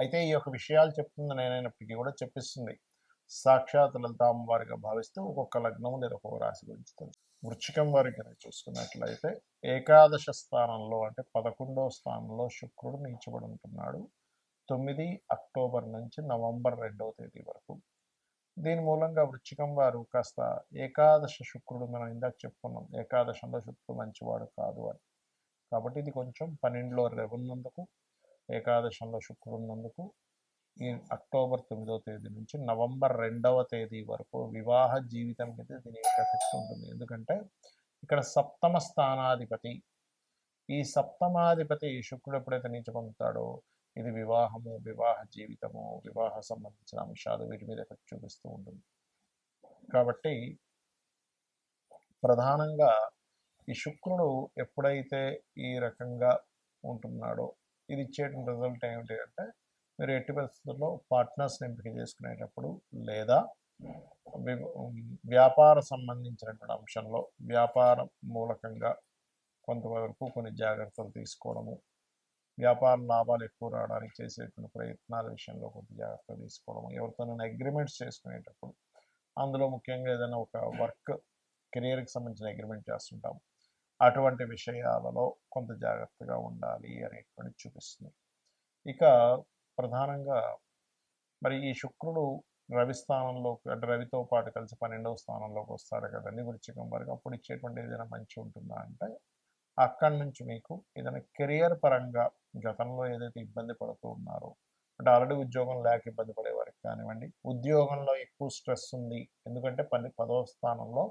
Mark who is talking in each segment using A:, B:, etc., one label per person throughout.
A: అయితే ఈ యొక్క విషయాలు చెప్తుంది నేనైనప్పటికీ కూడా చెప్పిస్తుంది. సాక్షాత్ లలిత వారిగా భావిస్తూ ఒక్కొక్క లగ్నం లేదా ఒక్కొక్క రాశి గురించి తెలుసు. వృచ్చికం వారికి చూసుకున్నట్లయితే ఏకాదశ స్థానంలో అంటే పదకొండవ స్థానంలో శుక్రుడు నీచబడి ఉంటున్నాడు. తొమ్మిది అక్టోబర్ నుంచి నవంబర్ రెండవ తేదీ వరకు. దీని మూలంగా వృచ్చికం వారు కాస్త ఏకాదశ శుక్రుడు మనం ఇందాక చెప్పుకున్నాం. ఏకాదశంలో శుక్రుడు మంచివాడు కాదు అని. కాబట్టి ఇది కొంచెం పన్నెండులో రెవెన్నందుకు ఏకాదశంలో శుక్రుడు ఉన్నందుకు ఈ అక్టోబర్ తొమ్మిదవ తేదీ నుంచి నవంబర్ రెండవ తేదీ వరకు వివాహ జీవితం మీద దీని యొక్క ఎఫెక్ట్ ఉంటుంది. ఎందుకంటే ఇక్కడ సప్తమ స్థానాధిపతి ఈ సప్తమాధిపతి శుక్రుడు ఎప్పుడైతే నీచ పొందుతాడో ఇది వివాహము వివాహ జీవితము వివాహ సంబంధించిన అంశాలు వీటి మీద ఎఫెక్ట్ చూపిస్తూ ఉంటుంది. కాబట్టి ప్రధానంగా ఈ శుక్రుడు ఎప్పుడైతే ఈ రకంగా ఉంటున్నాడో ఇది ఇచ్చేటువంటి రిజల్ట్ ఏమిటి అంటే మీరు ఎట్టి పరిస్థితుల్లో పార్ట్నర్స్ని ఎంపిక చేసుకునేటప్పుడు లేదా వ్యాపార సంబంధించినటువంటి అంశంలో వ్యాపారం మూలకంగా కొంతవరకు కొన్ని జాగ్రత్తలు తీసుకోవడము వ్యాపార లాభాలు ఎక్కువ రావడానికి చేసేటువంటి ప్రయత్నాల విషయంలో కొంత జాగ్రత్త తీసుకోవడము ఎవరితోనైనా అగ్రిమెంట్స్ చేసుకునేటప్పుడు అందులో ముఖ్యంగా ఏదైనా ఒక వర్క్ కెరియర్కి సంబంధించిన అగ్రిమెంట్ చేస్తుంటాము. అటువంటి విషయాలలో కొంత జాగ్రత్తగా ఉండాలి అనేటువంటి చూపిస్తుంది. ఇక ప్రధానంగా మరి ఈ శుక్రుడు రవి స్థానంలో అంటే రవితో పాటు కలిసి పన్నెండవ స్థానంలోకి వస్తాడు కదండి వృచ్చికం వరకు. అప్పుడు ఇచ్చేటువంటి ఏదైనా మంచి ఉంటుందా అంటే అక్కడి నుంచి మీకు ఏదైనా కెరియర్ పరంగా గతంలో ఏదైతే ఇబ్బంది పడుతూ ఉన్నారో అంటే ఆల్రెడీ ఉద్యోగం లేక ఇబ్బంది పడే వారికి కానివ్వండి ఉద్యోగంలో ఎక్కువ స్ట్రెస్ ఉంది. ఎందుకంటే పని పదవ స్థానంలో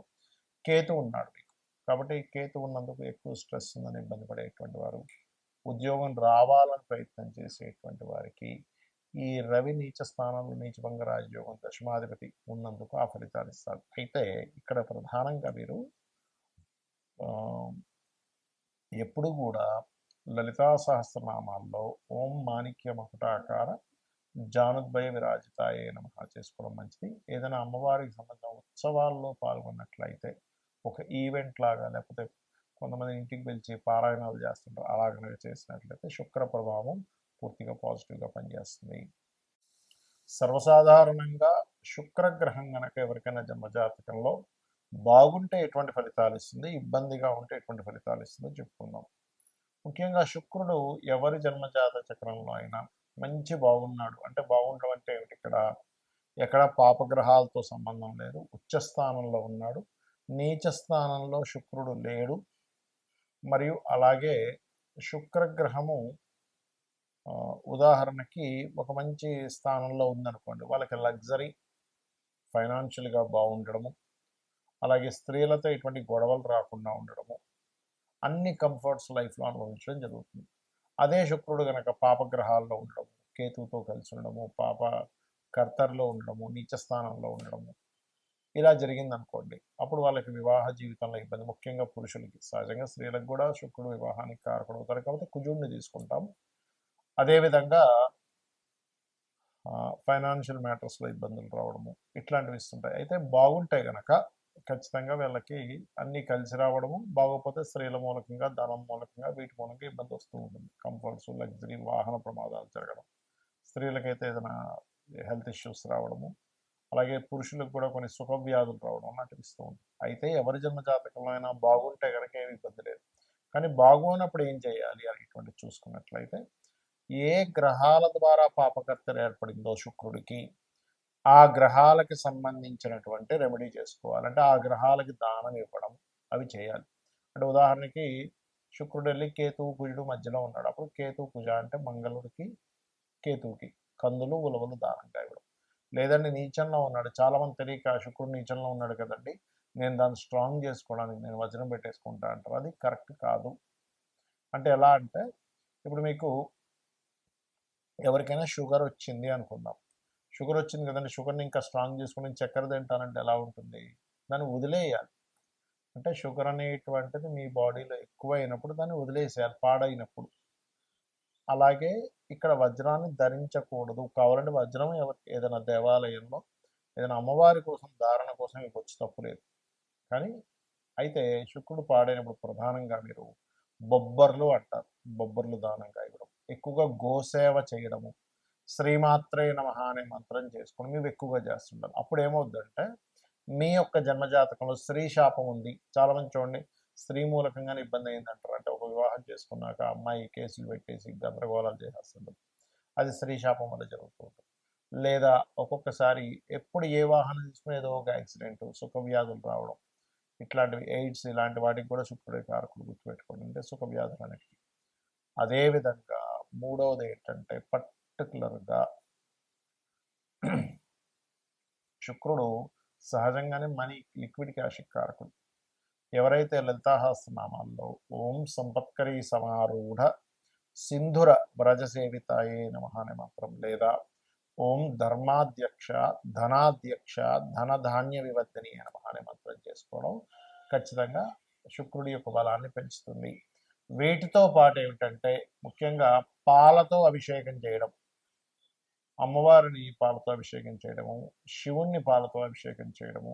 A: కేతు ఉన్నాడు మీకు. కాబట్టి కేతు ఉన్నందుకు ఎక్కువ స్ట్రెస్ ఉందని ఇబ్బంది పడేటువంటి వారు ఉద్యోగం రావాలని ప్రయత్నం చేసేటువంటి వారికి ఈ రవి నీచ స్థానంలో నీచభంగ రాజయోగం దశమాధిపతి ఉన్నందుకు ఆ ఫలితాలు ఇస్తారు. అయితే ఇక్కడ ప్రధానంగా మీరు ఎప్పుడు కూడా లలితా సహస్రనామాల్లో ఓం మాణిక్య మకుటాకార జానుద్భయ విరాజితాయే నమ చేసుకోవడం మంచిది. ఏదైనా అమ్మవారికి సంబంధించిన ఉత్సవాల్లో పాల్గొన్నట్లయితే ఒక ఈవెంట్ లాగా లేకపోతే కొంతమంది ఇంటికి పిలిచి పారాయణాలు చేస్తుంటారు. అలాగనే చేసినట్లయితే శుక్ర ప్రభావం పూర్తిగా పాజిటివ్గా పనిచేస్తుంది. సర్వసాధారణంగా శుక్రగ్రహం కనుక ఎవరికైనా జన్మజాతకంలో బాగుంటే ఎటువంటి ఫలితాలు ఇస్తుంది? ఇబ్బందిగా ఉంటే ఎటువంటి ఫలితాలు ఇస్తుందో? చెప్పుకుందాం. ముఖ్యంగా శుక్రుడు ఎవరి జన్మజాత చక్రంలో అయినా మంచి బాగున్నాడు. అంటే బాగుండడం అంటే ఏమిటి? ఇక్కడ ఎక్కడ పాపగ్రహాలతో సంబంధం లేదు. ఉచ్చస్థానంలో ఉన్నాడు. నీచ స్థానంలో శుక్రుడు లేడు. మరియు అలాగే శుక్రగ్రహము ఉదాహరణకి ఒక మంచి స్థానంలో ఉందనుకోండి వాళ్ళకి లగ్జరీ ఫైనాన్షియల్గా బాగుండడము అలాగే స్త్రీలతో ఎటువంటి గొడవలు రాకుండా ఉండడము అన్ని కంఫర్ట్స్ లైఫ్లో అనుభవించడం జరుగుతుంది. అదే శుక్రుడు కనుక పాపగ్రహాల్లో ఉండడము కేతువుతో కలిసి ఉండడము పాప కర్తర్లో ఉండడము నీచ స్థానంలో ఉండడము ఇలా జరిగింది అనుకోండి అప్పుడు వాళ్ళకి వివాహ జీవితంలో ఇబ్బంది. ముఖ్యంగా పురుషులకి. సహజంగా స్త్రీలకు కూడా శుక్రుడు వివాహానికి కారకుడవుతారు. కాబట్టి కుజుడిని తీసుకుంటాం. అదేవిధంగా ఫైనాన్షియల్ మ్యాటర్స్లో ఇబ్బందులు రావడము ఇట్లాంటివి ఇస్తుంటాయి. అయితే బాగుంటాయి కనుక ఖచ్చితంగా వీళ్ళకి అన్నీ కలిసి రావడము బాగోపోతే స్త్రీల మూలకంగా ధనం మూలకంగా వీటి మూలంగా ఇబ్బంది వస్తూ ఉంటుంది. కంఫర్ట్స్ లగ్జరీ వాహన ప్రమాదాలు జరగడం. స్త్రీలకైతే ఏదైనా హెల్త్ ఇష్యూస్ రావడము అలాగే పురుషులకు కూడా కొన్ని సుఖ వ్యాధులు రావడం లాంటివి ఇస్తూ అయితే ఎవరి జన్మ జాతకంలో అయినా బాగుంటే కనుక ఏమి ఇబ్బంది లేదు. కానీ బాగోనప్పుడు ఏం చేయాలి అనేటువంటి చూసుకున్నట్లయితే ఏ గ్రహాల ద్వారా పాపకర్తలు ఏర్పడిందో శుక్రుడికి ఆ గ్రహాలకి సంబంధించినటువంటి రెమెడీ చేసుకోవాలంటే ఆ గ్రహాలకి దానం ఇవ్వడం అవి చేయాలి. అంటే ఉదాహరణకి శుక్రుడు వెళ్ళి కేతువు కుజుడు మధ్యలో ఉన్నాడు. అప్పుడు కేతువు కుజ అంటే మంగళుడికి కేతువుకి కందులు ఉలవలు దానంగా ఇవ్వడం. లేదండి నీచంలో ఉన్నాడు. చాలా మంది తెలియక శుక్రుడు నీచంలో ఉన్నాడు కదండి. నేను దాన్ని స్ట్రాంగ్ చేసుకోవడానికి నేను వజ్రం పెట్టేసుకుంటా అంటారు. అది కరెక్ట్ కాదు. అంటే ఎలా అంటే ఇప్పుడు మీకు ఎవరికైనా షుగర్ వచ్చింది అనుకుందాం. షుగర్ వచ్చింది కదండి. షుగర్ని ఇంకా స్ట్రాంగ్ చేసుకుని చక్కెర తింటానంటే ఎలా ఉంటుంది? దాన్ని వదిలేయాలి. అంటే షుగర్ అనేటువంటిది మీ బాడీలో ఎక్కువ అయినప్పుడు దాన్ని వదిలేసేయాలి పాడైనప్పుడు. అలాగే ఇక్కడ వజ్రాన్ని ధరించకూడదు. కావాలంటే వజ్రం ఎవరికి ఏదైనా దేవాలయంలో ఏదైనా అమ్మవారి కోసం ధారణ కోసం ఇవ్వచ్చు తప్పు లేదు. కానీ అయితే శుక్రుడు పాడైనప్పుడు ప్రధానంగా మీరు బొబ్బర్లు అంటారు. బొబ్బర్లు దానంగా ఇవ్వడం. ఎక్కువగా గోసేవ చేయడము. శ్రీమాత్రే నమ అనే మంత్రం చేసుకుని మీరు ఎక్కువగా చేస్తుంటారు. అప్పుడు ఏమవుద్దంటే మీ యొక్క జన్మజాతకంలో స్త్రీ శాపం ఉంది. చాలామంది చూడండి స్త్రీ మూలకంగానే ఇబ్బంది అయిందంటారు అంటే ఒక వివాహం చేసుకున్నాక అమ్మాయి కేసులు పెట్టేసి గందరగోళాలు చేసేస్తుంటారు అది స్త్రీ శాపం వల్ల జరుగుతుంది లేదా ఒక్కొక్కసారి ఎప్పుడు ఏ వాహనం తీసుకుని ఏదో ఒక యాక్సిడెంట్ సుఖ వ్యాధులు రావడం ఇట్లాంటివి ఎయిడ్స్ ఇలాంటి వాటికి కూడా శుక్రుడి కారకుడు గుర్తుపెట్టుకోండి. అంటే సుఖ వ్యాధులు అనేవి అదేవిధంగా మూడవది ఏంటంటే పర్టికులర్గా శుక్రుడు సహజంగానే మనీ లిక్విడ్ క్యాష్ కారకుడు. ఎవరైతే లలితాహాసనామాల్లో ఓం సంపత్కరీ సమారూఢ సింధుర వ్రజసేవితాయే నమ అనే మాత్రం లేదా ఓం ధర్మాధ్యక్ష ధనాధ్యక్ష ధనధాన్య వివర్ధని నమ అనే మంత్రం చేసుకోవడం ఖచ్చితంగా శుక్రుడి యొక్క బలాన్ని పెంచుతుంది. వీటితో పాటు ఏమిటంటే ముఖ్యంగా పాలతో అభిషేకం చేయడం అమ్మవారిని పాలతో అభిషేకం చేయడము శివుణ్ణి పాలతో అభిషేకం చేయడము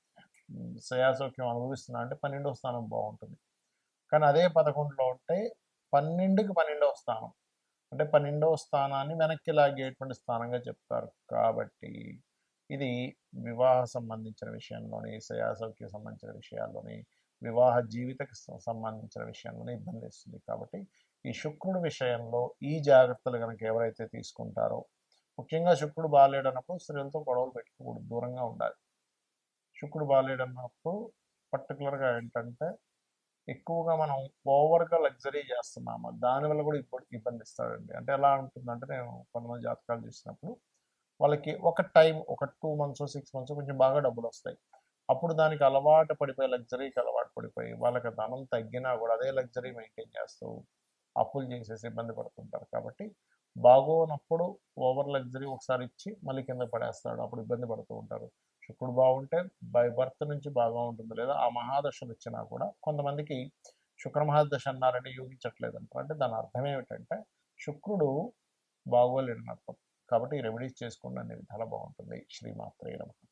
A: శ్రేయాసౌక్యం అనుభవిస్తున్నా అంటే పన్నెండవ స్థానం బాగుంటుంది. కానీ అదే పదకొండులో ఉంటే పన్నెండుకి పన్నెండవ స్థానం. అంటే పన్నెండవ స్థానాన్ని వెనక్కి లాగేటువంటి స్థానంగా చెప్తారు. కాబట్టి ఇది వివాహ సంబంధించిన విషయంలోని శ్రేయాసౌక్య సంబంధించిన విషయాల్లోని వివాహ జీవితకి సంబంధించిన విషయంలోనే ఇబ్బంది ఇస్తుంది కాబట్టి ఈ శుక్రుడు విషయంలో ఈ జాగ్రత్తలు కనుక ఎవరైతే తీసుకుంటారో ముఖ్యంగా శుక్రుడు బాగాలేడన్నప్పుడు స్త్రీలతో గొడవలు పెట్టుకోకూడదు. దూరంగా ఉండాలి. శుక్రుడు బాగాలేడన్నప్పుడు పర్టికులర్గా ఏంటంటే ఎక్కువగా మనం ఓవర్గా లగ్జరీ చేస్తున్నాము. దానివల్ల కూడా ఇప్పుడు ఇబ్బంది ఇస్తాడండి. అంటే ఎలా ఉంటుందంటే నేను కొంతమంది జాతకాలు చూసినప్పుడు వాళ్ళకి ఒక టైం ఒక టూ మంత్స్ సిక్స్ మంత్స్ కొంచెం బాగా డబ్బులు వస్తాయి అప్పుడు దానికి అలవాటు పడిపోయి లగ్జరీకి అలవాటు పడిపోయి వాళ్ళకి ధనం తగ్గినా కూడా అదే లగ్జరీ మెయింటైన్ చేస్తూ అప్పులు చేసేసి ఇబ్బంది పడుతుంటారు. కాబట్టి బాగోనప్పుడు ఓవర్ లగ్జరీ ఒకసారి ఇచ్చి మళ్ళీ కింద పడేస్తాడు. అప్పుడు ఇబ్బంది పడుతూ ఉంటారు. శుక్రుడు బాగుంటే బై బర్త్ నుంచి బాగా ఉంటుంది లేదా ఆ మహాదశలు ఇచ్చినా కూడా కొంతమందికి శుక్ర మహాదశ అన్నారంటే యోగించట్లేదు అంటారు అంటే దాని అర్థం ఏమిటంటే శుక్రుడు బాగోలేడని అర్థం కాబట్టి రెమెడీస్ చేసుకున్న అనే విధాలు బాగుంటుంది. శ్రీమాత్రే నమః.